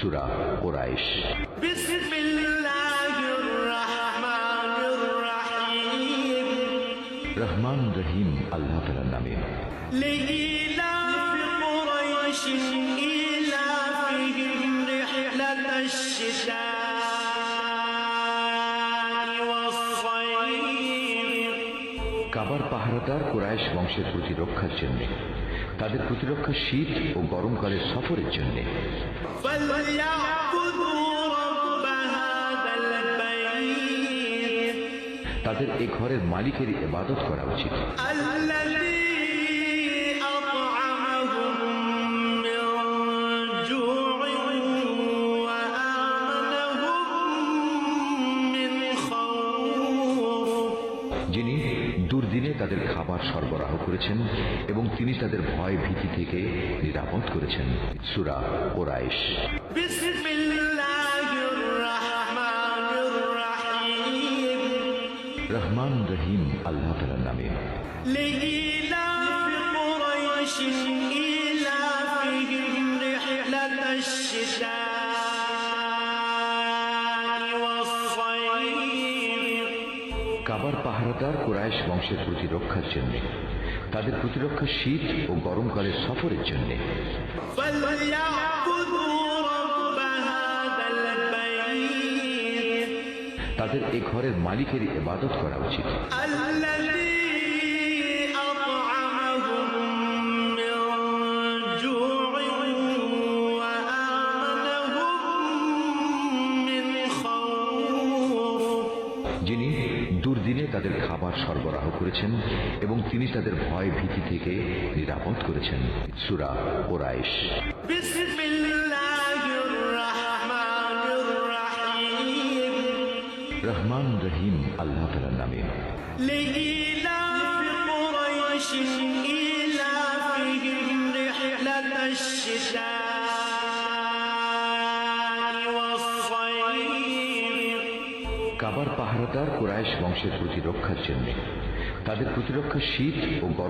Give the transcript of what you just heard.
সুরা কোরাইশ بسم الله الرحمن الرحيم রহমান রহিম আল্লাহ তালার নামে لإيلاف قريش إيلافهم رحلة الشتاء কাবার পাহারাদার কোরআশ বংশের প্রতিরক্ষার জন্য, তাদের প্রতিরক্ষা শীত ও গরমকালের সফরের জন্য। তাদের এ ঘরের মালিকের ইবাদত করা উচিত। যিনি দুর্দিনে তাদের খাবার সরবরাহ করেছেন এবং তিনি তাদের ভয় ভীতি থেকে নিরাপদ করেছেন সুরা কোরাইশ بسم الله الرحمن الرحيم রহমান রহিম আল্লাহ তালার নামে لإيلاف قريش إيلافهم رحلة الشتاء আবার পাহারাদার কোরআশ বংশের প্রতিরক্ষার জন্য, তাদের প্রতিরক্ষা শীত ও গরমকালের সফরের জন্য। তাদের এ ঘরের মালিকের ইবাদত করা উচিত। আল্লাহ যিনি দুর্দিনে তাদের খাবার সরবরাহ করেছেন এবং তিনি তাদের ভয় ভীতি থেকে নিরাপদ করেছেন সুরা কোরাইশ بسم الله الرحمن الرحيم রহমান রহিম আল্লাহ তালার নামে لإيلاف قريش إيلافهم رحلة الشتاء কাবার পাহারাদার কোরআশ বংশের প্রতিরক্ষার জন্য। তাদের প্রতিরক্ষা শীত ও